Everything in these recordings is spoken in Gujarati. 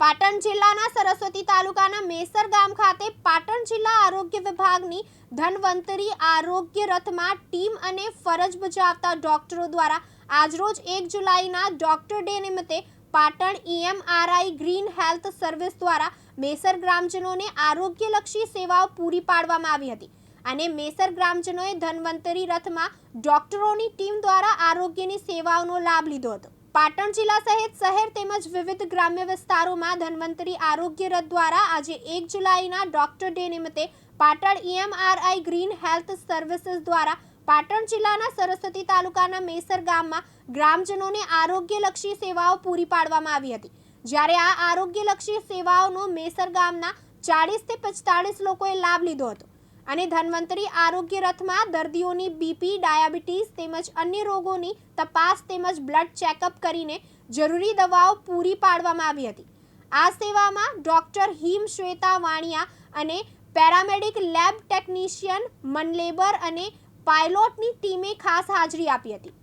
પાટણ જિલ્લાના સરસ્વતી તાલુકાના મેસર ગામ ખાતે પાટણ જિલ્લા આરોગ્ય વિભાગની ધનવંતરી આરોગ્ય રથમાં ટીમ અને ફરજ બજાવતા ડોક્ટરો દ્વારા આજરોજ એક જુલાઈના ડોક્ટર ડે નિમિત્તે Patan EMRI green health service દ્વારા મેસર ગ્રામજનોને આરોગ્યલક્ષી સેવાઓ પૂરી પાડવામાં આવી હતી. અને મેસર ગ્રામજનોએ ધનવંતરી રથમાં ડોક્ટરોની ટીમ દ્વારા આરોગ્યની સેવાઓનો લાભ લીધો હતો. પાટણ જિલ્લા સહિત શહેર તેમજ વિવિધ ગ્રામ્ય વિસ્તારોમાં ધન્વંતરી આરોગ્ય રથ દ્વારા આજે એક જુલાઈના ડોક્ટર ડે નિમિત્તે Patan EMRI green health services દ્વારા પાટણ જિલ્લાના સરસ્વતી તાલુકાના મેસર ગામમાં ગ્રામજનોને આરોગ્યલક્ષી સેવાઓ પૂરી પાડવામાં આવી હતી. જ્યારે આ આરોગ્યલક્ષી સેવાઓનો મેસર ગામના ચાળીસથી પિસ્તાળીસ લોકોએ લાભ લીધો હતો. અને ધન્વંતરી આરોગ્ય રથમાં દર્દીઓની બીપી ડાયાબિટીસ તેમજ અન્ય રોગોની તપાસ તેમજ બ્લડ ચેકઅપ કરીને જરૂરી દવાઓ પૂરી પાડવામાં આવી હતી. આ સેવામાં ડોક્ટર હિમ શ્વેતા વાણિયા અને પેરામેડિક લેબ ટેકનિશિયન મનલેબર અને પાયલોટની ટીમે ખાસ હાજરી આપી હતી.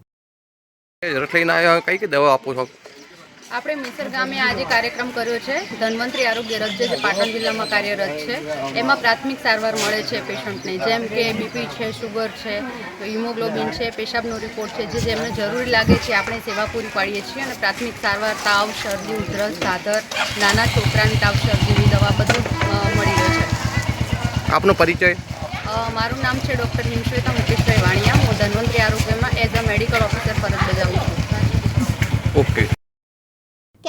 રથ લઈને આવ્યા, કઈ કઈ દવા આપો છો? આપણે મિસર ગામે આજે કાર્યક્રમ કર્યો છે. ધન્વંતરી આરોગ્ય રથ જે પાટણ જિલ્લામાં કાર્યરત છે. એમાં પ્રાથમિક સારવાર મળે છે પેશન્ટને જેમ કે બીપી છે શુગર છે હિમોગ્લોબિન છે પેશાબનો રિપોર્ટ છે જે જેમને જરૂરી લાગે છે આપણે સેવા પૂરી પાડીએ છીએ. અને પ્રાથમિક સારવાર તાવ શરદી ઉધરસ સાધર નાના છોકરાની તાવ શરદીની દવા બધું મળી રહે છે. આપનો પરિચય? મારું નામ છે ડૉક્ટર હિમશ્વેતા મુકેશભાઈ વાણિયા. હું ધન્વંતરી આરોગ્યમાં એઝ અ મેડિકલ ઓફિસર ફરજ બજાવું છું. ઓકે.